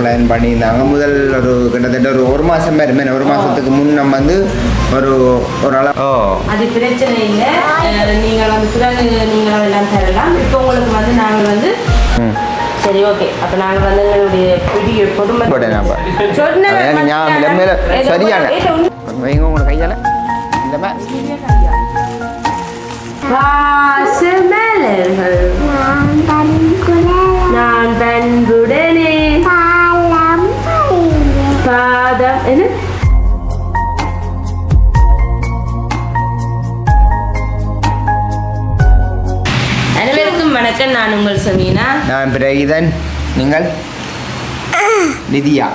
Plan பண்ணியிருந்தாங்க. முதல் ஒரு கிட்டத்தட்ட ஒரு ஒரு மாதம் பேருமே ஒரு மாதத்துக்கு முன் நம்ம வந்து ஒரு ஒரு அளவு அது பிரச்சனை இல்லை. நீங்கள் வந்து பிறகு நீங்கள் எல்லாம் தரலாம். இப்போ உங்களுக்கு வந்து நாங்கள் வந்து சரி ஓகே. அப்போ நாங்கள் வந்து எங்களுடைய புதிய ஏதோ சரியான வைங்க உங்களை கையால்? இந்த நான் பண்புடனே வணக்கம் நான் உங்கள் சமீனா. நான் பிரகிதன். நீங்கள்? நிதியா.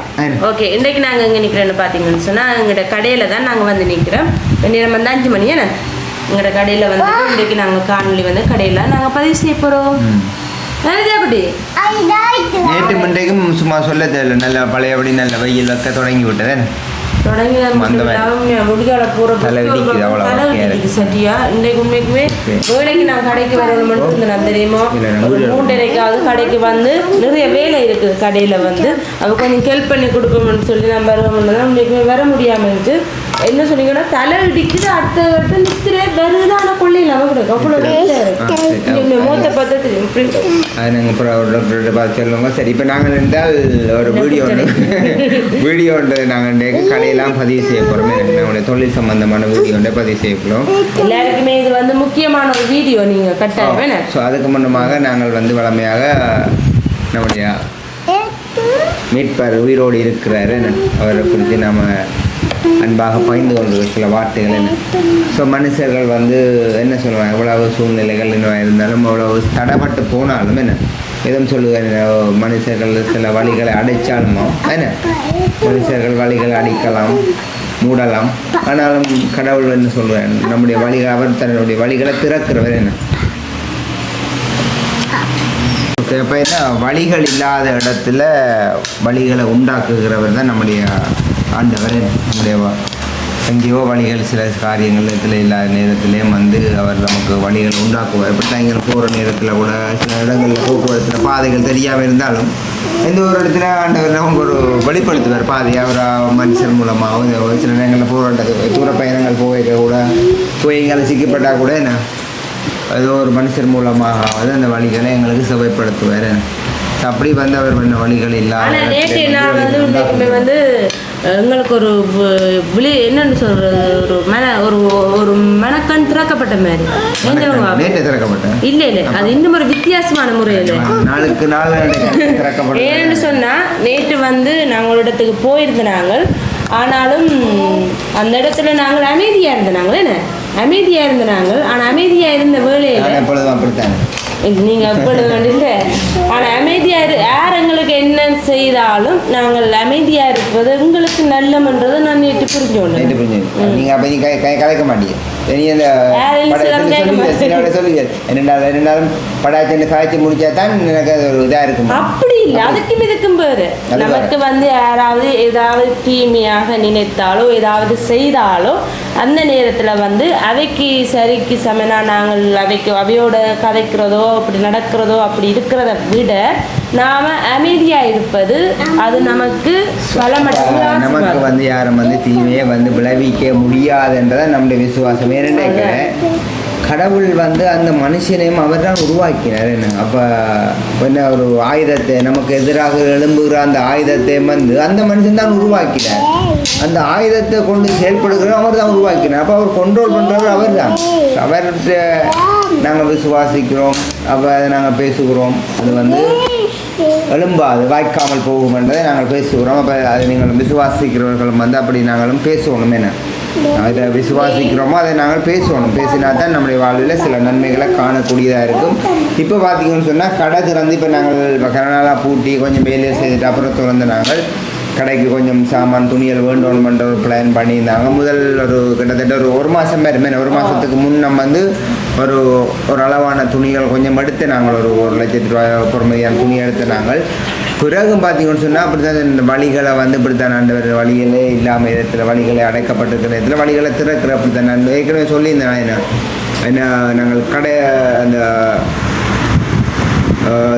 ஓகே இன்றைக்கு நாங்கள் எங்கே நிற்கிறோன்னு பார்த்தீங்கன்னு சொன்னால் எங்களோட கடையில் தான் நாங்கள் வந்து நிற்கிறோம் நேரம் வந்து அஞ்சு மணி என்ன? எங்களோட கடையில் வந்து இன்றைக்கு நாங்கள் காணொலி வந்து கடையில் நாங்கள் பதிவு செய்ய போகிறோம் நேற்று முன்றைக்கும் சும்மா சொல்ல தெரியல நல்ல பழையபடி நல்ல வெயில் வைக்க தொடங்கி விட்டது சட்டியா இன்றைக்கு உண்மைக்குமே வேலைக்கு நான் கடைக்கு வரணும் மட்டும் நான் தெரியுமா. மூன்றரைக்காவது கடைக்கு வந்து நிறைய வேலை இருக்குது கடையில் வந்து அவ கொஞ்சம் ஹெல்ப் பண்ணி கொடுக்கணும்னு சொல்லி நான் வருவோம்னு உண்மைக்குமே வர முடியாமல் இருந்துச்சு என்ன சொன்னீங்கன்னா தலை இடிக்குது அடுத்த அடுத்த நித்திர வருது ஆனால் கொள்ளையில் அவ கிடக்கு. அவ்வளோ மூத்த பார்த்தா தெரியும். அது நாங்கள் அப்புறம் ஒரு டாக்டர்கிட்ட பார்த்து சொல்லுவோங்க சரி இப்போ நாங்கள் இருந்தால் ஒரு வீடியோ ஒன்று. வீடியோ ஒன்று நாங்கள் கடையெல்லாம் பதிவு செய்ய போகிறோம் நம்முடைய தொழில் சம்பந்தமான வீடியோ ஒன்றை பதிவு செய்ய போகிறோம் எல்லாருக்குமே இது வந்து முக்கியமான ஒரு வீடியோ நீங்கள் கட்டாயம் ஸோ அதுக்கு முன்னமாக நாங்கள் வந்து வளமையாக நம்முடைய மீட்பர் உயிரோடு இருக்கிறாரு அவரை குறித்து நாம் அன்பாக பகிர்ந்து கொண்டு சில வார்த்தைகள் என்ன? ஸோ மனுஷர்கள் வந்து என்ன சொல்லுவாங்க? எவ்வளவு சூழ்நிலைகள் என்ன இருந்தாலும் அவ்வளவு தடைப்பட்டு போனாலும் என்ன? எதுவும் சொல்லுவாங்க மனுஷர்கள் சில வழிகளை அடைச்சாலுமோ என்ன? மனுஷர்கள் வழிகளை அடிக்கலாம் மூடலாம். ஆனாலும் கடவுள் என்ன சொல்லுவார் நம்முடைய வழிகள் அவர் தன்னுடைய வழிகளை திறக்கிறவர் என்ன? ஓகே என்ன? வழிகள் இல்லாத இடத்துல வழிகளை உண்டாக்குகிறவர் தான் நம்முடைய ஆண்டவர் வ- எங்கேயோ வழிகள் சில காரியங்கள் இதில் இல்லாத நேரத்திலேயும் வந்து அவர் நமக்கு வழிகள் உண்டாக்குவார். இங்கே போகிற நேரத்தில் கூட சில இடங்களில் போக்குவரத்தில் பாதைகள் தெரியாமல் இருந்தாலும் எந்த ஒரு இடத்துல ஆண்டவர் நமக்கு ஒரு வெளிப்படுத்துவார். பாதையை அவர் மனுஷன் மூலமாகவும் இந்த சில நேரங்களில் போகிற தூர பயணங்கள் போக கூட போய் எங்களை சிக்கப்பட்டால் கூட என்ன? ஏதோ ஒரு மனுஷர் மூலமாகவது அந்த வழிகளை எங்களுக்கு சுவைப்படுத்துவார். அப்படி வந்து அவர் பண்ண வழிகள் இல்லாத வந்து வந்து எங்களுக்கு ஒரு விழி என்னன்னு சொல்றது ஒரு மன ஒரு ஒரு மனக்கண் திறக்கப்பட்ட மாதிரி. இல்ல இல்ல அது இன்னும் ஒரு வித்தியாசமான முறையில். ஏன்னு சொன்னா நேற்று வந்து நாங்கள் இடத்துக்கு போயிருந்த நாங்கள் ஆனாலும் அந்த இடத்துல நாங்கள் அமைதியா இருந்த நாங்கள் என்ன? அமைதியா இருந்த நாங்கள் ஆனா அமைதியா இருந்த வேலையில நீங்க எப்பொழுது வேண்டிய ஆனா அமைதியா இரு. யார் எங்களுக்கு என்ன செய்தாலும் நாங்கள் அமைதியா இருப்பது உங்களுக்கு நல்லமன்றதை நான் நேற்று புரிஞ்சு நீங்க அப்ப நீ கலைக்க மாட்டீங்க. நீ அந்த யாரும் படை- சிலர் கேட்க சொல்லுவீங்க, மாட்டாங்க. சிலரோட சொல்லுவீங்க. ரெண்டாவது ரெண்டாலும் படாச்சன்னு காய்ச்சி முடிச்சா தான் எனக்கு அது ஒரு இதா இருக்கும். அப்படி இல்லை அதுக்கும் இதுக்கும் பேரு. நமக்கு வந்து யாராவது ஏதாவது தீமையாக நினைத்தாலோ ஏதாவது செய்தாலோ அந்த நேரத்துல வந்து அவைக்கு சரிக்கு சமனா நாங்கள் அவைக்கு அவையோட கதைக்கிறதோ அப்படி நடக்கிறதோ அப்படி இருக்கிறத விட நாம அமைதியா இருப்பது அது நமக்கு நமக்கு. வந்து யாரும் வந்து தீமையை வந்து விளைவிக்க முடியாதுன்றதான் நம்முடைய விசுவாசம் ஏன்னு கடவுள் வந்து அந்த மனுஷனையும் அவர் தான் உருவாக்கினார். என்ன? அப்போ என்ன ஒரு ஆயுதத்தை நமக்கு எதிராக எழும்புகிற அந்த ஆயுதத்தை வந்து அந்த மனுஷன் தான் உருவாக்கினார். அந்த ஆயுதத்தை கொண்டு செயல்படுகிற அவர் தான் உருவாக்கினார். அப்போ அவர் கண்ட்ரோல் பண்ணுறவர் அவர் தான் அவர்கிட்ட நாங்கள் விசுவாசிக்கிறோம். அப்போ அதை நாங்கள் பேசுகிறோம். அது வந்து எழும்பாது வாய்க்காமல் போகும் நாங்கள் பேசுகிறோம். அப்போ அதை நீங்கள் விசுவாசிக்கிறவர்களும் வந்து அப்படி நாங்களும் பேசுவோம். என்ன? அதை விசுவாசிக்கிறோமோ அதை நாங்கள் பேசணும் பேசினா தான் நம்முடைய வாழ்வில் சில நன்மைகளை காணக்கூடியதாக இருக்கும். இப்போ பார்த்தீங்கன்னு சொன்னால் கடை திறந்து இப்போ நாங்கள் இப்போ கரநாளாக பூட்டி கொஞ்சம் வேலையை செய்துட்டு அப்புறம் திறந்து நாங்கள் கடைக்கு கொஞ்சம் சாமான் துணிகள் வேண்டணுமென்ற ஒரு பிளான் பண்ணியிருந்தாங்க. முதல் ஒரு கிட்டத்தட்ட ஒரு ஒரு மாதம் பேருமே ஒரு மாதத்துக்கு முன் நம்ம வந்து ஒரு ஒரு அளவான துணிகள் கொஞ்சம் எடுத்து நாங்கள் ஒரு ஒரு லட்சத்து ரூபாய் பொறுமையான துணி எடுத்து நாங்கள் பிறகு பார்த்தீங்கன்னு சொன்னால் அப்படி தான் இந்த வழிகளை வந்து இப்படி தான் ஆண்டவர் வழிகளே இல்லாமல் இடத்துல வழிகளை அடைக்கப்பட்டிருக்கிற இடத்துல வழிகளை திறக்கிற அப்படி தான் நான் ஏற்கனவே சொல்லியிருந்தேன் என்ன என்ன நாங்கள் கடை அந்த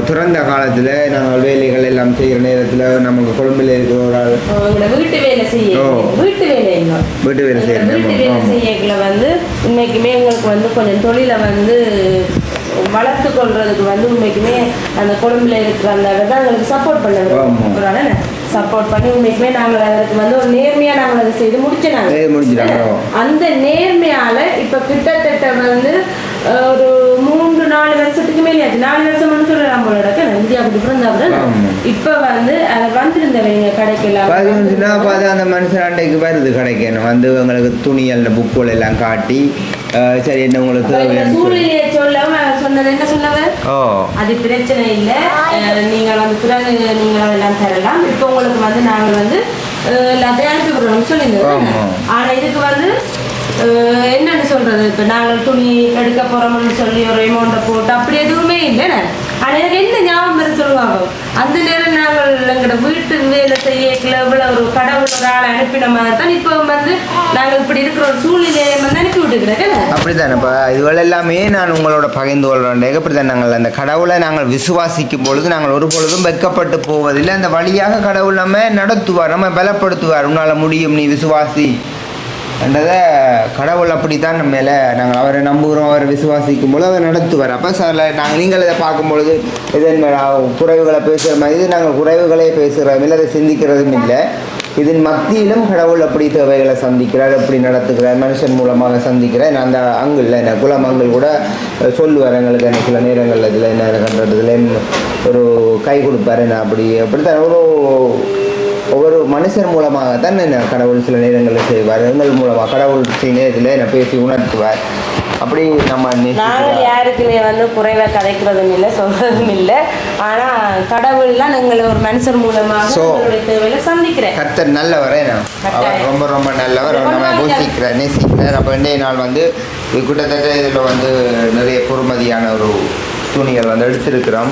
திறந்த காலத்தில் நாங்கள் வேலைகள் எல்லாம் செய்கிற நேரத்தில் நமக்கு கொழும்பில் இருக்கிற ஒரு ஆள் வீட்டு வேலை செய்ய. வீட்டு வேலை வீட்டு வேலை செய்யணும் வந்து உண்மைக்குமே உங்களுக்கு வந்து கொஞ்சம் தொழிலை வந்து வளர்த்து கொள்றதுக்கு வந்து உண்மைக்குமே அந்த கொழும்புல இருக்கிற அந்த தான் எங்களுக்கு சப்போர்ட். பண்ண சப்போர்ட் பண்ணி உண்மைக்குமே நாங்கள் அதற்கு வந்து ஒரு நேர்மையா நாங்கள் அதை செய்து முடிச்சு நாங்கள் செய்து முடிச்சிட்டாங்க. அந்த நேர்மையால இப்ப கிட்டத்தட்ட வந்து ஒரு மூன்று நாலு வருஷத்துக்கு மேலே ஆச்சு. நாலு வருஷம் சொல்லலாம் போல இந்தியா குட்டி பிறந்தவர். இப்ப வந்து அதை வந்திருந்தவங்க கடைக்கெல்லாம். பதினஞ்சுனா பார்த்து அந்த மனுஷன் அண்டைக்கு வருது கிடைக்கணும் வந்து உங்களுக்கு துணியல் புக்குகள் எல்லாம் காட்டி சரி என்ன உங்களுக்கு. சூழ்நிலையை சொல்ல? சொன்னது என்ன சொன்னவர் ஓ. அது பிரச்சனை இல்லை. நீங்கள் வந்து பிறகு நீங்கள் அதெல்லாம் தரலாம். இப்போ உங்களுக்கு வந்து நாங்கள் வந்து எல்லாத்தையும் அனுப்பி விடுறோம்னு சொல்லியிருந்தோம். ஆனால் இதுக்கு வந்து என்னன்னு சொல்றது? இப்போ நாங்கள் துணி எடுக்க போறோம்னு சொல்லி ஒரு அமௌண்ட்டை போட்டு அப்படி எதுவுமே இல்லைண்ணே ஆனால் எனக்கு என்ன ஞாபகம் சொல்லுவாங்க? அந்த நேரம் நாங்கள் எங்களோட வீட்டு வேலை செய்யக்கல இவ்வளோ ஒரு கடவுள் ஒரு ஆளை அனுப்பின மாதிரி தான் இப்போ வந்து நாங்கள் இப்படி இருக்கிற ஒரு சூழ்நிலையை வந்து அனுப்பி விட்டுக்கிறேன் அப்படித்தானே இப்போ இதுகள் எல்லாமே நான் உங்களோட பகிர்ந்து கொள்கிறேன் அப்படித்தான் நாங்கள் அந்த கடவுளை நாங்கள் விசுவாசிக்கும் பொழுது நாங்கள் ஒரு பொழுதும் வெட்கப்பட்டு போவதில்லை. அந்த வழியாக கடவுள் நம்ம நடத்துவார் நம்ம பலப்படுத்துவார். உன்னால் முடியும் நீ விசுவாசி. என்றதை கடவுள் அப்படித்தான் நம்ம மேலே நாங்கள் அவரை நம்புகிறோம் அவரை விசுவாசிக்கும் பொழுது அவர் நடத்துவார். அப்போ சார் நாங்கள் நீங்கள் இதை பார்க்கும்பொழுது இதன் குறைவுகளை பேசுகிற மாதிரி நாங்கள் குறைவுகளே பேசுகிறோம். இல்லை அதை சிந்திக்கிறதும் இல்லை. இதன் மத்தியிலும் கடவுள் அப்படி தேவைகளை சந்திக்கிறார் எப்படி நடத்துகிறார் மனுஷன் மூலமாக சந்திக்கிறார். நான் அந்த அங்கிள் என்ன குலம் அங்கிள் கூட சொல்லுவார் எங்களுக்கு என்ன சில நேரங்களில் இதில் என்ன கண்டுறதுல ஒரு கை கொடுப்பாரு என்ன அப்படி அப்படித்தான். ஒரு ஒவ்வொரு மனுஷர் மூலமாக தான் என்ன கடவுள் சில நேரங்களில் செய்வார். எங்கள் மூலமாக கடவுள் சில நேரத்தில் என்ன பேசி உணர்த்துவார். அப்படி நம்ம நாங்கள். யாருக்குமே வந்து குறைவை கதைக்கிறதும் இல்லை சொல்றதும் இல்லை ஆனா கடவுள்லாம் எங்களை ஒரு மனுஷர் மூலமாக தேவையில சந்திக்கிறேன் கர்த்தர் நல்லவரே நான் அவர். ரொம்ப ரொம்ப நல்லவர் நம்ம பூசிக்கிறார் நேசிக்கிறார் அப்போ இன்றைய நாள் வந்து கிட்டத்தட்ட இதில் வந்து நிறைய பொறுமதியான ஒரு துணிகள் வந்து எடுத்திருக்கிறோம்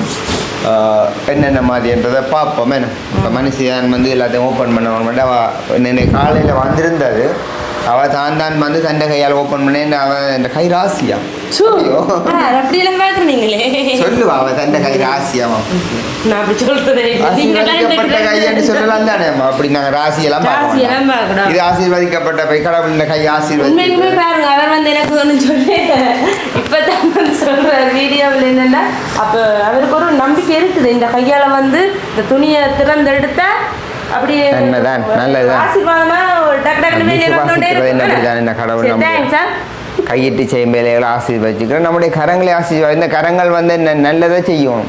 என்னென்ன மாதிரின்றதை பார்ப்போம் என்ன இப்போ மனுஷன் வந்து எல்லாத்தையும் ஓப்பன் பண்ண இன்னைக்கு காலையில் வந்திருந்தது அவள் தான் தான் வந்து தண்டை கையால் ஓப்பன் பண்ணேன் அவள் இந்த கை ராசியா. சொல்லுவா அவள் தண்டை கை ராசியாமா ஆசீர்வதிக்கப்பட்ட கை என்று சொல்லலாம் தானே அப்படி ராசியெல்லாம் மாட்டோம். பார்க்கணும். இது ஆசீர்வதிக்கப்பட்ட பை கடவுள் இந்த கை ஆசீர்வதிக்கப்பட்ட பாருங்க அவர் வந்து எனக்கு ஒன்று சொல்லி இப்பதான் வந்து சொல்றாரு வீடியோவில் என்னன்னா அப்போ அவருக்கு ஒரு நம்பிக்கை இருக்குது. இந்த கையால வந்து இந்த துணியை திறந்தெடுத்தா அப்படி நன்மைதான், நல்லதுதான். ஆசீர்வாதமா என்ன கடவுள் நம்ம. கையிட்டு செய்யும் வேலைகளை ஆசீர்வதிக்கிறோம் நம்முடைய கரங்களை ஆசீர்வாதி இந்த கரங்கள் வந்து நல்லதை செய்யும்.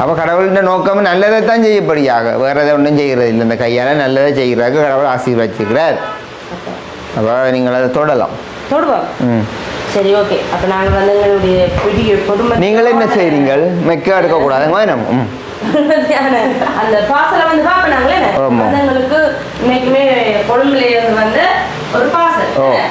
அப்போ கடவுளின் நோக்கம் நல்லதை தான் செய்யப்படியாக. வேற எதை ஒன்றும் செய்கிறது இல்லை. இந்த கையால் நல்லதை செய்கிறாருக்கு கடவுள் ஆசீர்வதிக்கிறார் கட்டாயம். அப்போ நீங்கள் அதை தொடலாம். ம். சரி ஓகே அப்ப நாங்க வந்து எங்களுடைய நீங்கள் என்ன செய்கிறீங்கள் மெக்க எடுக்கக்கூடாதுங்க. வேணும் ம். அந்த பார்சலை வந்து பாப்பினாங்களே ஆமா. எங்களுக்கு இன்னைக்குமே கொழும்புல இருந்து வந்து ஒரு பண்ணுவோம்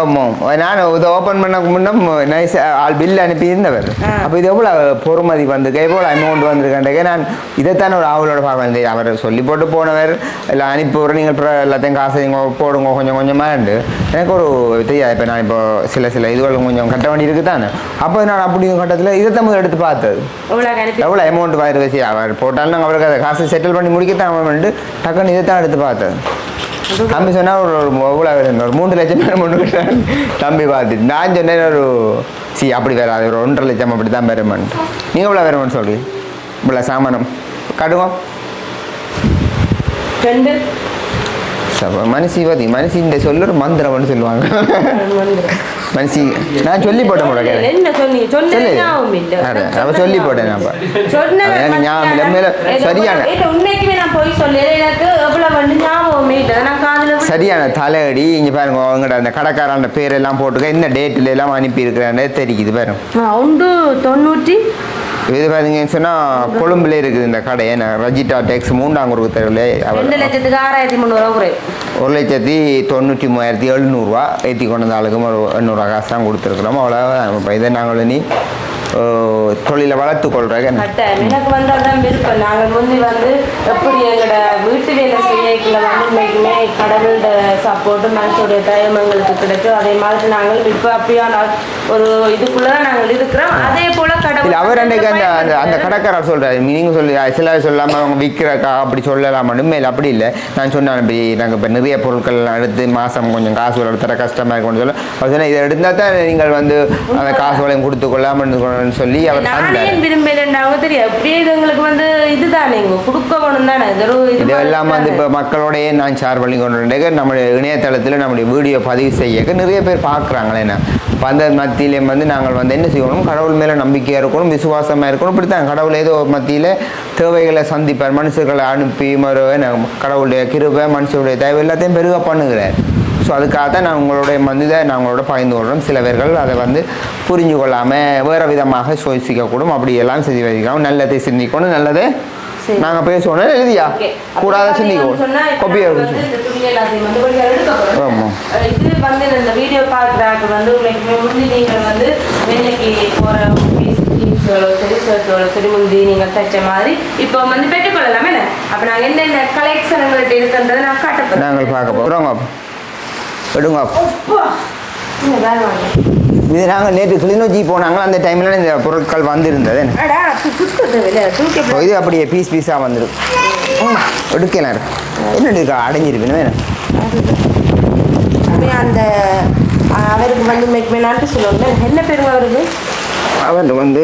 ஆமாம் நான் இதை ஓப்பன் பண்ண முன்னே நைஸ் ஆள் பில் அனுப்பியிருந்தவர். அப்போ இது எவ்வளோ பொறுமதி வந்திருக்கு? எவ்வளோ அமௌண்ட் வந்திருக்கேன் நான் இதைத்தான் ஒரு ஆவலோட பார்க்க அவர் சொல்லி போட்டு போனவர். எல்லாம் அனுப்பி நீங்கள் எல்லாத்தையும் காசு நீங்கள் போடுங்க கொஞ்சம் கொஞ்சமாக உண்டு எனக்கு ஒரு தெரியாது. இப்போ நான் இப்போ சில சில இதுகள் கொஞ்சம் கட்ட வேண்டி இருக்குது தானே அப்போ நான் அப்படி கட்டத்தில் இதைத்தான் முதல்ல எடுத்து பார்த்தது. எவ்வளோ அமௌண்ட் வாயிரு வச்சு அவர் போட்டாலும் நாங்கள் அவருக்கு அதை காசு செட்டில் பண்ணி முடிக்கத்தான் அவன் டக்குன்னு இதை தான் எடுத்து பார்த்தது. தம்பி சொன்னா ஒரு எவ்வளோ ஒரு மூன்று லட்சம் பேர் முன்னு தம்பி பார்த்துட்டு நான் சொன்னேன் ஒரு சி அப்படி வராது ஒரு ஒன்றரை லட்சம் அப்படி தான் பெருமான்ட்டு நீங்கள் எவ்வளோ வருமானு சொல்லி. இவ்வளோ சாமானம். கடுவோம் ரெண்டு. மனுஷி பதி இந்த சொல்ல ஒரு மந்திரம்னு சொல்லுவாங்க. மனுஷி நான் சொல்லி போட்டேன் கேட்க என்ன சொன்னீங்க சொன்னது சொல்லு. ஞாபகம் இல்லை. அட, அவ சொல்லி போட்டேன் நான். சொன்னதை எனக்கு ஞாபகம் இல்லை. மேல சரியான- உண்மைக்குமே நான் போய் சொல்லல. எனக்கு எவ்வளவு வந்து ஞாபகமே இல்லை. நான் காதுல விழு- சரியான தலையடி. இங்கே பாருங்க அவங்கட அந்த கடைக்காரன் பேரெல்லாம் போட்டுக்க இந்த டேட்டில் எல்லாம் அனுப்பி இருக்கிறானே தெரியுது பாருங்க உண்டு தொண்ணூற்றி இது பார்த்தீங்கன்னு சொன்னால் கொழும்புல இருக்குது இந்த கடை. ஏன்னா ரஜிட்டா டேக்ஸ் மூண்டாங்கூருக்கு தெருவில் ரெண்டு லட்சத்துக்கு ஆறாயிரத்தி முந்நூறுவா குறை. ஒரு லட்சத்தி தொண்ணூற்றி மூவாயிரத்தி எழுநூறுவா ஏற்றி கொண்டு வந்த ஆளுக்கும் ஒரு எண்ணூறுவா காசு தான் கொடுத்துருக்குறோம் அவ்வளோ இதை நாங்கள் நீ தொழிலை வளர்த்து கொள்றேன். எனக்கு வந்து அதான் விருப்பம். நாங்கள் முந்தி வந்து எப்படி எங்களோட வீட்டு வேலை செய்யக்குள்ள வந்து இன்னைக்குமே கடவுளோட சப்போர்ட்டு மனசோடைய தயம் எங்களுக்கு கிடைக்கும். அதே மாதிரி நாங்கள் இப்போ அப்படியான ஒரு இதுக்குள்ள தான் நாங்கள் இருக்கிறோம். அதே போல கடவுள் அவர் அன்றைக்கு அந்த அந்த அந்த. கடைக்காரர் சொல்றாரு. நீங்க சொல்லி சில சொல்லாம அவங்க விற்கிறக்கா அப்படி சொல்லலாம்? மேல் அப்படி இல்லை. நான் சொன்னேன் இப்படி நாங்கள் இப்போ நிறைய பொருட்கள் எடுத்து மாசம் கொஞ்சம் காசு தர கஷ்டமா இருக்கும்னு சொல்ல. அவர் சொன்னா இதை எடுத்தால் தான் நீங்கள் வந்து அந்த காசுகளையும் கொடுத்து கொள்ளாமல் சொல்லி அவர் நானே விரும்பலைன்னாங்க தெரியும் அப்படியே எங்களுக்கு வந்து இதுதானே இங்க கொடுக்கணும் தானே இது இதெல்லாம் வந்து இப்போ மக்களோடயே நான் ஷேர் பண்ணி கொண்டு நம்முடைய இணையதளத்தில் நம்முடைய வீடியோ பதிவு செய்யக்க நிறைய பேர் பார்க்குறாங்களே என்ன? அப்ப அந்த மத்தியிலே வந்து நாங்கள் வந்து என்ன செய்யணும்? கடவுள் மேலே நம்பிக்கையாக இருக்கணும் விசுவாசமாக இருக்கணும். இப்படித்தான் கடவுள் ஏதோ மத்தியில் தேவைகளை சந்திப்பார். மனுஷர்களை அனுப்பி மறு என்ன, கடவுளுடைய கிருபை மனுஷருடைய தேவை எல்லாத்தையும் பெருக பண்ணுகிறார். ஸோ அதுக்காக தான் நான் உங்களுடைய வந்து இதை நான் உங்களோட பகிர்ந்து கொள்கிறோம் சில பேர்கள் அதை வந்து புரிஞ்சு கொள்ளாமல் வேறு விதமாக சோசிக்கக்கூடும் அப்படியெல்லாம் செஞ்சு வைக்கணும் நல்லதை சிந்திக்கணும். நல்லதை. நாங்கள் பேசுவோம் எழுதியா. கூடாத சிந்திக்கணும் கொப்பி நாங்க வந்து இந்த துணி எல்லாத்தையும் வந்து கொஞ்சம் எடுக்க போறோம். ஆமா. அஹ் இது வந்து இந்த வீடியோ பார்க்குறாங்க வந்து உங்களுக்கு முந்தி நீங்கள் வந்து வேலைக்கு போகிற ஜீன்ஸுகளோ சரி ஷர்ட்டுகளோ சரி முந்தி நீங்கள் தைச்ச மாதிரி இப்போ வந்து பெற்றுக்கொள்ளலாமே என்ன? அப்போ நாங்கள் என்னென்ன கலெக்ஷன் இருக்குன்றதை நான் நாங்கள் பார்க்க போகிறோங்க விடுங்க இது நாங்கள் நேற்று கிளிநொச்சி போனாங்க அந்த டைமில் இந்த பொருட்கள் வந்திருந்தது. இது அப்படியே பீஸ் பீஸாக வந்துடும் எடுக்கலாம். என்ன? இருக்கா அடைஞ்சிருப்பேன் வேணும் அந்த அவருக்கு வந்து மேக் மேனான்ட்டு சொல்லுவாங்க. என்ன பேருங்க அவருக்கு? அவர் வந்து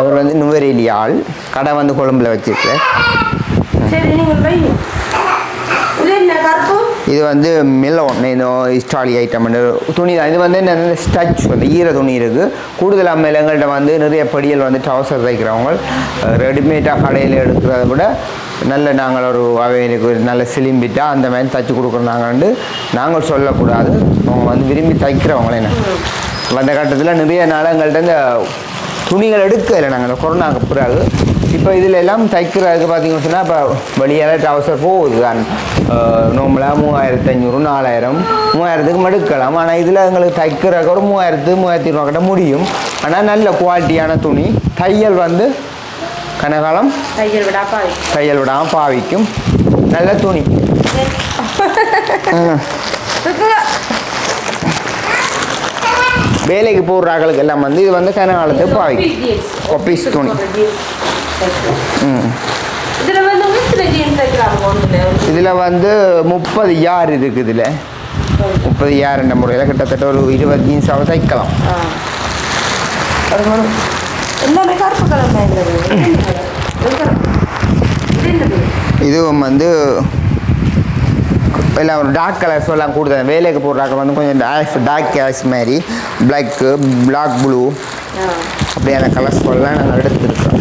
அவர் வந்து நுவரேலி ஆள். கடை வந்து கொழும்புல வச்சிருக்கு சரி நீங்கள் இது இது வந்து மிலோன் இந்த இஸ்டாலி ஐட்டம் துணி தான். இது வந்து என்ன ஸ்டச் வந்து ஈர துணி இருக்குது கூடுதலாக மேலே எங்கள்கிட்ட வந்து நிறைய படியல் வந்து டவுசர் தைக்கிறவங்க. ரெடிமேடாக கடையில் எடுக்கிறத விட நல்ல நாங்கள் ஒரு அவைகளுக்கு நல்ல சிலிம்பிட்டா அந்த மாதிரி தைச்சி கொடுக்குறாங்கன்னு நாங்கள் சொல்லக்கூடாது. அவங்க வந்து விரும்பி தைக்கிறவங்களே அந்த கட்டத்தில் நிறைய நாள் எங்கள்கிட்ட இந்த துணிகள் எடுக்கலை நாங்கள். இந்த கொரோனாக்கு பிறகு இப்போ இதில் எல்லாம் தைக்கிறதுக்கு பார்த்தீங்கன்னு சொன்னால் இப்போ வெளியால் ட்ரௌசர் போகுது. தான் நார்மலாக மூவாயிரத்து ஐநூறு நாலாயிரம் மூவாயிரத்துக்கு எடுக்கலாம் ஆனால் இதில் எங்களுக்கு தைக்கிறதுக்கு ஒரு மூவாயிரத்து மூவாயிரத்தி ரூபா கிட்ட முடியும். ஆனால் நல்ல குவாலிட்டியான துணி. தையல் வந்து கனகாலம் தையல் விடாப்பாவி தையல் விடாமல் பாவிக்கும். நல்ல துணி. வேலைக்கு போடுற ஆட்களுக்கு எல்லாம் வந்து இது வந்து கனகாலத்துக்கு பாவிக்கும். கொப்பீஸ் துணி. இதுல வந்து முப்பது யார் இருக்குது இதில்? முப்பது யார் என்ற முறையில் கிட்டத்தட்ட ஒரு இருபது ஜீன்ஸாக தைக்கலாம். இதுவும் வந்து எல்லாம் ஒரு டார்க் கலர்ஸ் எல்லாம் கொடுத்தேன் வேலைக்கு போடுறாங்க. வந்து கொஞ்சம் டார்க் டார்க் கேஷ் மாதிரி. Black black blue. அப்படியான கலர்ஸ் எல்லாம் நாங்கள் எடுத்துருக்கோம்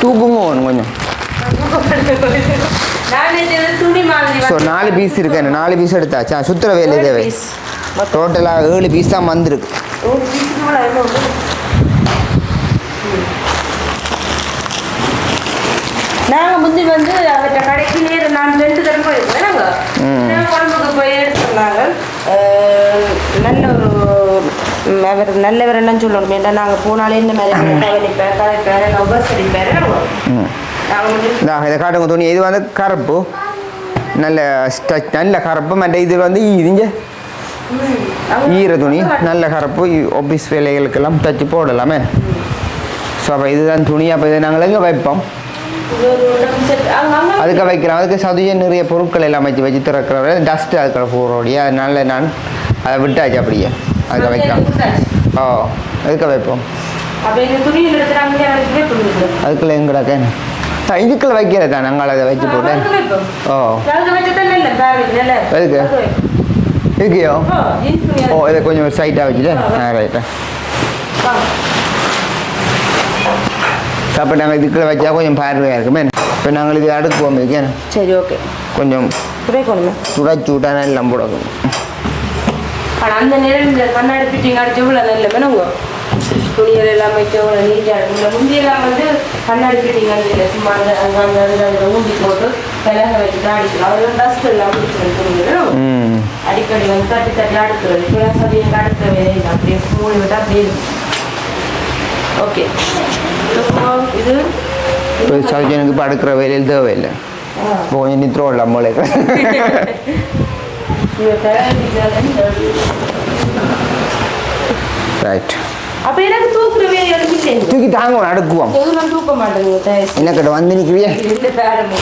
தூக்குங்க ஒன்று கொஞ்சம் ஸோ நாலு பீஸ் இருக்கு நாலு பீஸ் எடுத்தாச்சா சுற்றுற வேலை தேவை. டோட்டலாக ஏழு பீஸ் தான் வந்திருக்கு ஒரு பீஸுக்கு மேல எவ்வளவு வரும்? நாங்க முந்தி வந்து அவர்கிட்ட கடைக்கு நேரு நான் ரெண்டு தடவை போயிருக்கோம் நாங்க ம். நான் குழம்புக்கு போய் எடுத்துருந்தாங்க நல்ல ஒரு அவர் நல்லவர் என்னன்னு சொல்லணும். ஏன்னா நாங்கள் போனாலே இந்த மாதிரி நாங்கள் வந்து இந்த இதை காட்டுங்க துணி இது வந்து கருப்பு. நல்ல ஸ்டச் நல்ல கருப்பு. மற்ற இது வந்து இதுங்க ஈர துணி. நல்ல கருப்பு. ஆஃபீஸ் வேலைகளுக்கெல்லாம் தச்சு போடலாமே. ஸோ அப்போ இதுதான் துணி. அப்போ இதை நாங்கள் எங்கே வைப்போம்? அதுக்கு வைக்கிறோம். அதுக்கு சதுஜ நிறைய பொருட்கள் எல்லாம் வச்சு வச்சு திறக்கிற டஸ்ட்டு அதுக்குள்ள போகிறோடைய அதனால நான் அதை விட்டாச்சு அப்படியே. அதுக்கு வைக்கலாம். ஓ அதுக்கு வைப்போம்? அதுக்குள்ள எங்கடாக்க இதுக்குள்ள வைக்கிறது நாங்கள் அதை வச்சு போட்டேன் ஓ. எதுக்கு? இருக்கியோ ஓ இதை கொஞ்சம் சைட்டாக வச்சுட்டு? ஆ ரைட்டா அப்போ நாங்கள் இதுக்குள்ள வச்சா கொஞ்சம் பார்வையாக இருக்குமே. இப்போ நாங்கள் இது அடுக்குவோம் இருக்கேன் சரி ஓகே. கொஞ்சம் குறைக்கணுமே சுடாச்சு விட்டானா எல்லாம் போடணும். ஆனால் அந்த நேரம் இந்த கண்ணாடி ஃபிட்டிங் அடிச்சு இவ்வளோ நல்ல வேணுங்க துணிகள் எல்லாம் இவ்வளோ நீட்டாக இருக்குங்க முந்தியெல்லாம் வந்து கண்ணாடி ஃபிட்டிங் அடிக்கல சும்மா அந்த அந்த அதில் ஊண்டி போட்டு விலக வச்சுட்டு அடிக்கிறோம் அதெல்லாம் டஸ்ட் எல்லாம் பிடிச்சிருக்கு ம். அடிக்கடி வந்து தட்டி தட்டி அடுக்கிறது இப்போலாம் சதியம் அடுக்க வேலை அப்படியே மூணு விட்டா அப்படியே ஓகே. இது இப்போ அடுக்கிற வேலையில் தேவையில்லை. கொஞ்சம் நித்திரம் இல்லை ரைட் அப்ப எனக்கு தூக்குற வேலை எடுத்துட்டேன் தூக்கி தாங்க அடுக்குவோம். எதுவும் தூக்க மாட்டேங்க தயாரிச்சு என்ன கிட்ட வந்து நிற்கிறியே இந்த பேரமோ.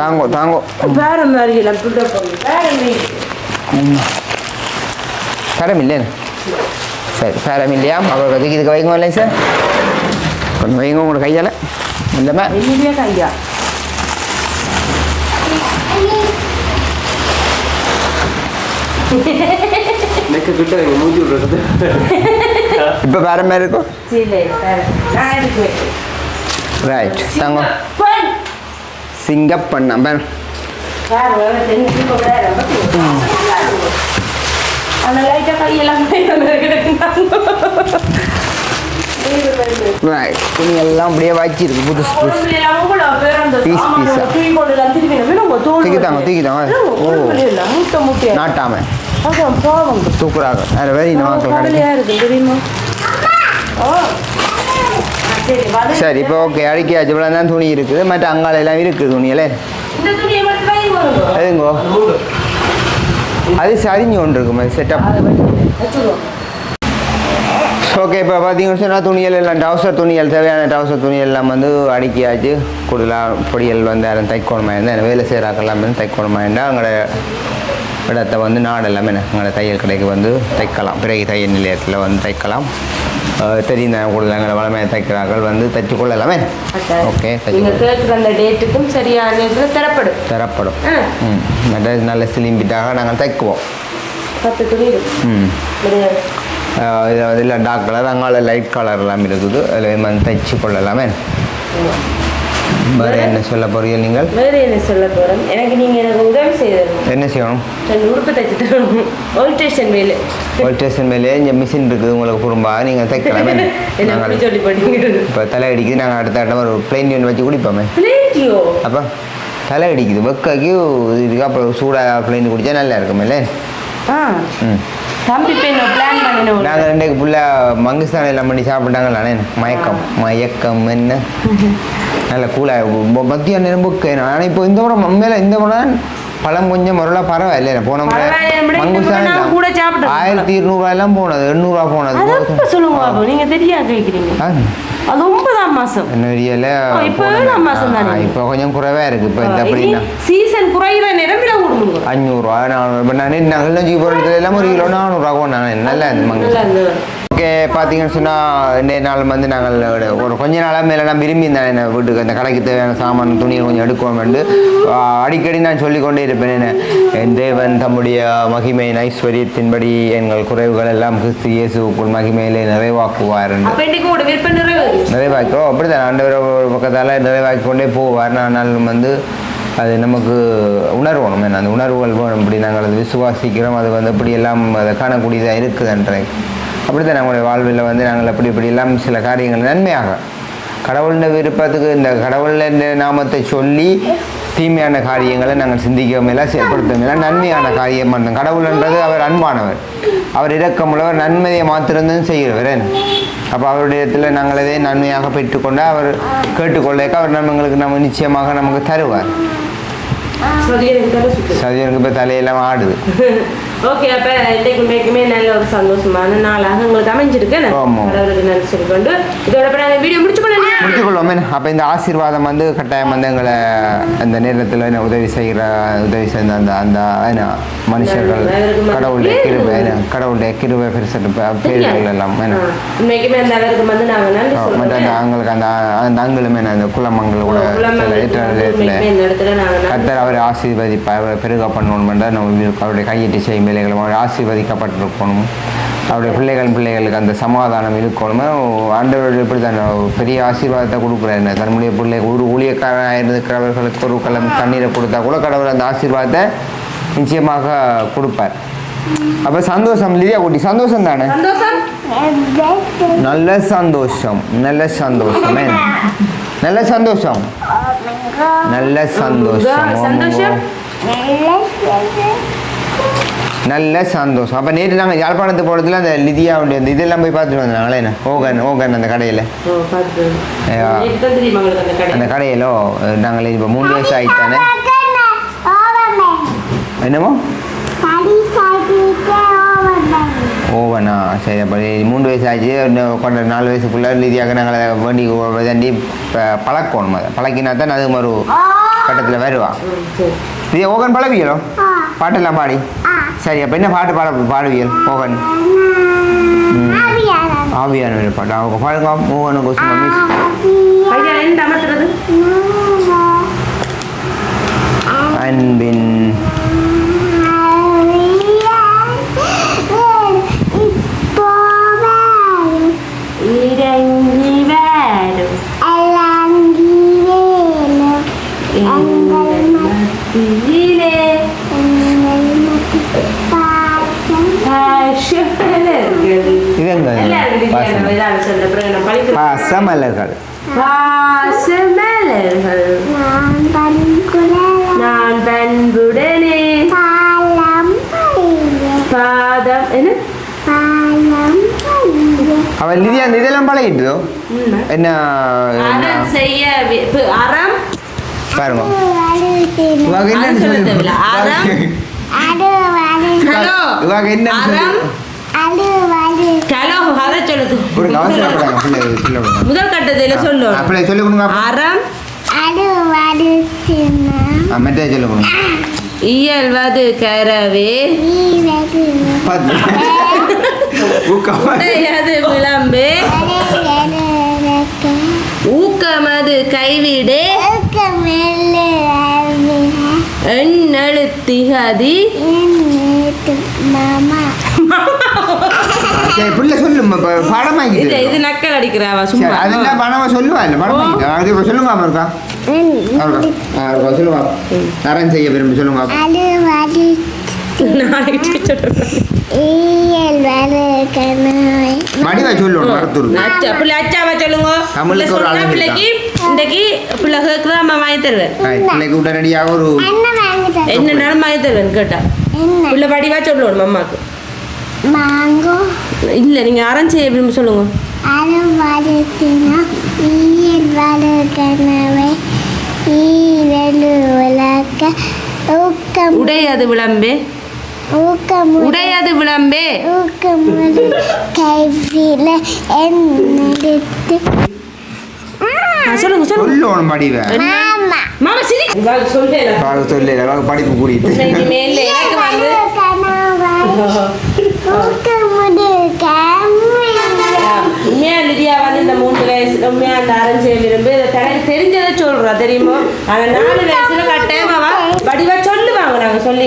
தாங்கோ தாங்கோ. பேரம் மாதிரி பேரம் இல்லைன்னு. சரி பேரம் இல்லையா? அவர் கதைக்கு இதுக்கு வைங்க இல்லை சார்? கொஞ்சம் வைங்க உங்களோட கையால். என்னையே கையா? இப்போ பேரம் மாதிரி இருக்கும் ரைட் தாங்கோ சிங்கப்பண்ணா பேர். அந்த லைட்டாக கையெல்லாம் ரைட் துணி எல்லாம் அப்படியே வச்சிருக்கு புதுசு புதுசு. Piece, piece ஆ. தூக்கி தாங்க, தூக்கி தாங்க. ஓ. நாட்டாம. தூக்குறாங்க. வேறு வேறு கிடைக்கும் ஓ சரி இப்போ ஓகே அடிக்காச்சு இவ்வளோ தான் துணி இருக்குது. மற்ற அங்கால எல்லாம் இருக்குது துணியில. இந்த துணியை மட்டும் வாங்கி வருங்க எதுங்கோ? அது சரிஞ்சு ஒன்று இருக்கும் அது செட்டப் ஓகே இப்போ பார்த்தீங்கன்னு சொன்னால் துணியல் எல்லாம் டவுசர் துணியல் தேவையான டவுசர் துணியல் எல்லாம் வந்து அடுக்கியாச்சு. கூடுதலாக பொடியல் வந்து யாரும் தைக்கணுமா இருந்தால் வேலை செய்கிறாக்கெல்லாம் வந்து தைக்கணுமா இருந்தால் அங்களோட இடத்த வந்து நாடு எல்லாமே எங்களோட தையல் கடைக்கு வந்து தைக்கலாம். பிறகு தையல் நிலையத்தில் வந்து தைக்கலாம். தெரியும் தானே எங்களை வளமையாக தைக்கிறார்கள் வந்து தைச்சு கொள்ளலாமே ஓகே கேட்குற அந்த டேட்டுக்கும் சரியான தரப்படும். தரப்படும். ம் நல்ல சிலிம்பிட்டாக நாங்கள் தைக்குவோம். பத்து துணி ம். இதில் டார்க் கலர் அங்கால லைட் கலர் எல்லாம் இருக்குது அதில் வந்து தைச்சு கொள்ளலாமே வேறு என்ன சொல்ல போறீங்க நீங்கள் வேறு என்ன சொல்ல போகிறோம் எனக்கு நீங்கள் எனக்கு உதவி செய்தணும் என்ன செய்யணும் உடுப்பு தைச்சு தரணும் ஆல்ட்ரேஷன் வேலை ஒரு ஸ்டேஷன் மேலே இங்கே மிஷின் இருக்குது உங்களுக்கு குறும்பா நீங்கள் தைக்கலாமே நாங்கள் சொல்லி இப்போ தலை அடிக்குது நாங்கள் அடுத்த இடம் ஒரு பிளைன் ஒன்று வச்சு குடிப்போமே பிளேட்டியோ அப்போ தலை அடிக்குது வெக்கைக்கு இதுக்கு அப்புறம் சூடாக பிளைன் குடித்தா நல்லா இருக்குமே ஆ ம் தம்பி என்ன பிளான் பண்ணினோம் நாங்கள் ரெண்டுக்கு ஃபுல்லாக மங்குஸ்தான் எல்லாம் பண்ணி சாப்பிட்டாங்களானே மயக்கம். மயக்கம் என்ன? நல்ல கூலாக மத்திய நேரம் புக்கு ஆனால் இப்போ இந்த முறை மம்மையில இந்த முறை பழம் கொஞ்சம் முறையில் பரவாயில்ல. போன முறை மங்குஸ்தான் கூட சாப்பிட்டேன். ஆயிரத்தி இருநூறுவாயெல்லாம் போனது எண்ணூறுவா போனது. சொல்லுங்க பாபு? நீங்கள் தெரியா கேட்குறீங்க அது ஒன்பதாம் மாதம் என்ன இப்போ ஏழாம் மாசம் தானே. இப்போ கொஞ்சம் குறைவாக இருக்குது இப்போ இந்த அப்படின்னா சீசன் குறைகிற நேரம் விலை கொடுங்க. அஞ்சூறுரூவா நானூறு இப்போ நான் நகல் நஞ்சு போகிறதுல எல்லாம் ஒரு கிலோ நானூறுரூவா கொண்டாங்க நல்லா ஓகே பார்த்தீங்கன்னு சொன்னால் இன்றைய நாள் வந்து நாங்கள் ஒரு கொஞ்ச நாளாக மேலே நான் விரும்பி இருந்தேன் என்ன வீட்டுக்கு அந்த கடைக்கு தேவையான சாமான் துணியை கொஞ்சம் எடுக்கணும்னு அடிக்கடி நான் சொல்லிக்கொண்டே இருப்பேன். என்ன? என் தேவன் தம்முடைய மகிமையின் ஐஸ்வர்யத்தின்படி எங்கள் குறைவுகள் எல்லாம் கிறிஸ்து இயேசுக்குள் மகிமையிலே நிறைவாக்குவார் என்று. அப்போ இன்னைக்கு ஒரு விற்பனை நிறைவேறி நிறைவாக்கோ அப்படிதான் ஆண்டவர் ஒரு பக்கத்தால் நிறைவாக்கி கொண்டே போவார். ஆனாலும் வந்து அது நமக்கு உணர்வணும் என்ன? அந்த உணர்வுகள் வேணும் இப்படி நாங்கள் அதை விசுவாசிக்கிறோம். அது வந்து எப்படி எல்லாம் அதை காணக்கூடியதாக இருக்குதுன்ற அப்படித்தான் நம்மளுடைய வாழ்வில் வந்து நாங்கள் அப்படி இப்படி எல்லாம் சில காரியங்கள் நன்மையாக. கடவுளின் விருப்பத்துக்கு இந்த கடவுளின் நாமத்தை சொல்லி தீமையான காரியங்களை நாங்கள் சிந்திக்கவும் இல்லை செயல்படுத்தவும் இல்லை நன்மையான காரியம் பண்ணோம். கடவுள்ன்றது அவர் அன்பானவர். அவர் இரக்கமுள்ளவர் நன்மையை மாத்திரம்தான் செய்கிறவர். அப்போ அவருடைய இடத்துல நாங்கள் அதை நன்மையாக பெற்றுக்கொண்டு அவர் கேட்டுக்கொள்ளக்க அவர் நம்மங்களுக்கு நம்ம நிச்சயமாக நமக்கு தருவார். சதியனுக்கு இப்போ தலையெல்லாம் ஆடுது. ஓகே அப்போ இன்றைக்கு உண்மைக்குமே நல்ல ஒரு சந்தோஷமான நாளாக உங்களுக்கு அமைஞ்சிருக்கு ஆமா. கடவுளுக்கு இதோட நாங்கள் வீடியோ முடிச்சு முடித்துக்கொள்வோமே அப்போ இந்த ஆசீர்வாதம் வந்து கட்டாயம் வந்து எங்களை அந்த நேரத்தில் உதவி செய்கிற உதவி செய்த அந்த அந்த என்ன மனுஷர்கள் கடவுளுடைய என்ன கடவுளுடைய பெருசட்டு பேர்கள் எல்லாம் உண்மைக்குமே அந்த அந்த அங்குளுமே அந்த சில ஏற்ற நன்றி கத்தர் அவரை ஆசீர்வதிப்பார் அவரை பெருக பண்ணணும் என்றால் நம்ம விரு- அவருடைய கையிட்டு செய்யும் வேலைகளும் ஆசீர்வதிக்கப்பட்டிருக்கணும். அவருடைய பிள்ளைகள் பிள்ளைகளுக்கு அந்த சமாதானம் இருக்கணும். ஆண்டவர் இப்படி தான் பெரிய ஆசீர்வாதத்தை கொடுக்குறாரு. தன்னுடைய பிள்ளை ஒரு ஊழியக்காரனாக இருக்கிறவர்களுக்கு ஒரு கலம் தண்ணீரை கொடுத்தா கூட கடவுள் அந்த ஆசீர்வாதத்தை நிச்சயமாக கொடுப்பார். அப்ப சந்தோஷம் லிதியா குட்டி சந்தோஷம் தானே? நல்ல சந்தோஷம் நல்ல சந்தோஷம்? நல்ல சந்தோஷம். நல்ல சந்தோஷம் நல்ல சந்தோஷம். அப்ப நேற்று நாங்க யாழ்ப்பாணத்து போனதுல அந்த லிதியாவுடைய அந்த இதெல்லாம் போய் பார்த்துட்டு வந்தாங்களே என்ன? ஓகன் ஓகன் அந்த கடையில. அந்த கடை அந்த கடையில நாங்கள் இப்போ மூணு வயசு ஆயிட்டானே. என்னமோ? ஓவனா சரி அப்போ மூணு வயசு ஆச்சு இன்னும் கொண்ட நாலு வயசுக்குள்ள லிதியாக நாங்கள் அதை வேண்டி வேண்டி பழக்கணும். அதை பழக்கினா தான் அது ஒரு கட்டத்தில் வருவா லிதியா ஓகன் பழவியலோ பாட்டெல்லாம் பாடி. சரி அப்போ என்ன பாட்டு பாட பாடுவியல் ஓகன் ஆவியான பாட்டு. அவங்க பாடுங்க மோகன கோசுமா மிஸ் அன்பின் இறங்கி வரும் மத்தியிலே பாசமலர்கள் இது எங்க எல்லாம் இருக்குது பாசம் நம்ம இதால சொல்ல பிறகு நான் படிக்கிறேன் பாசமலர்கள் பாசமலர்கள் நான் பண்புடனே பாதம் என்ன அவன் லிதியா அந்த இதெல்லாம் பழகிட்டுதோ. என்ன செய்ய அறம் பாருங்க ஹலோ இவாக அறம் ஹலோ அதை சொல்லுது கொடுங்க அவசரப்படாங்க பிள்ளை சொல்ல கொடுங்க முதல் கட்டத்தில் சொல்லு அப்படியே சொல்லி கொடுங்க அறம் ஆ, மெட்டையை சொல்லி கொடுங்க இயல்வது கரவே உடையது விளம்பே ஊக்கமது கைவிடே எண்ணெழுத்திகதி சரி பிள்ளை சொல்லு ம- ப- இது பாடமாக்கிட்டு இது நக்கல் அடிக்கிறாவா சரி சும்மா. அதெல்லாம் பணமா சொல்லுவா இல்லை படமாக்கிட்டு அது இப்ப சொல்லுங்க இருக்கா? இருக்கா, சொல்லுங்க அறம் செய்ய விரும்பி சொல்லுங்க மடிவா சொல்லணும் மரத்தூர் அச்சா பிள்ளை அச்சாவா சொல்லுங்க. பிள்ளை தமிழுக்கு ஒரு சொன்னா அழகு பிள்ளைக்கு இன்றைக்கு பிள்ளை கேட்குறா அம்மா வாங்கி தருவேன். பிள்ளைக்கு உடனடியாக ஒரு என்ன வாங்கி தருவேன் கேட்டா. என்ன? பிள்ளை வடிவா சொல்லணும் அம்மாக்கு? மாங்கோ. இல்லை நீங்கள் அறம் செய்ய விரும்ப சொல்லுங்க. அழுவாடிக்கணும் இயல் வளர்க்கணவை ஈரலு உலக ஊக்கம். உடையது விளம்பே. ஊக்கம் உடையது விளம்பே. ஊக்கமுது கைவில ஆ, சொல்லுங்க சொல்லுங்க. சொல்லணும் மாமா சரி. சொல்லிட்டேன்? பாரு சொல்லு படிப்பு கூடிட்டு. மேல எனக்கு வந்து ஊக்கமுது உண்மையா லிதியா வந்து இந்த மூணு வயசுல உண்மையா அந்த அரைஞ்சு விரும்பு இதை தனக்கு தெரிஞ்சதை சொல்றா தெரியுமா? ஆனா நாலு வயசுல கட்டாயமாவா வடிவா சொல்லுவாங்க நாங்க சொல்லி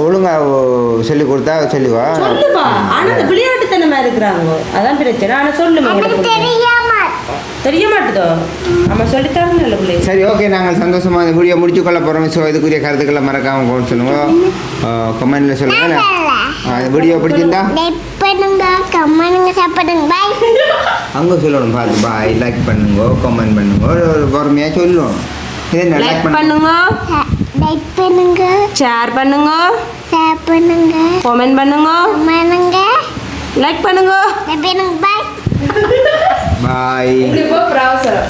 ஒழுங்கா சொல்லி கொடுத்தா சொல்லுவா. சொல்லுவா. ஆனா அந்த விளையாட்டுத்தனமா இருக்கிறாங்க. அதான் பிரச்சனை. ஆனா சொல்லுமா தெரிய மாட்டுதோ நம்ம சொல்லி தரணும் பிள்ளை. சரி ஓகே நாங்கள் சந்தோஷமா இந்த வீடியோ முடிச்சு கொள்ள போகிறோம் ஸோ இதுக்குரிய கருத்துக்களை மறக்காம போன்னு சொல்லுங்க. கமெண்ட்ல சொல்லுங்க ஆ, இந்த வீடியோ பிடிச்சிருந்தா? லைக் பண்ணுங்க கமெண்ட்ங்க சாப்பிடுங்க பை அங்கே சொல்லணும் பார்த்து பாய் லைக் பண்ணுங்க கமெண்ட் பண்ணுங்க. ஒரு பொறுமையாக சொல்லணும் இது லைக் லைக் பண்ணுங்க? பண்ணுங்க. லைக் பண்ணுங்க. ஷேர் பண்ணுங்க. ஷேர் பண்ணுங்க. கமெண்ட் பண்ணுங்க. பண்ணுங்க. லைக் பண்ணுங்க. லைக் பண்ணுங்க. பை பாய் இப்படி போ ப்ரௌசர்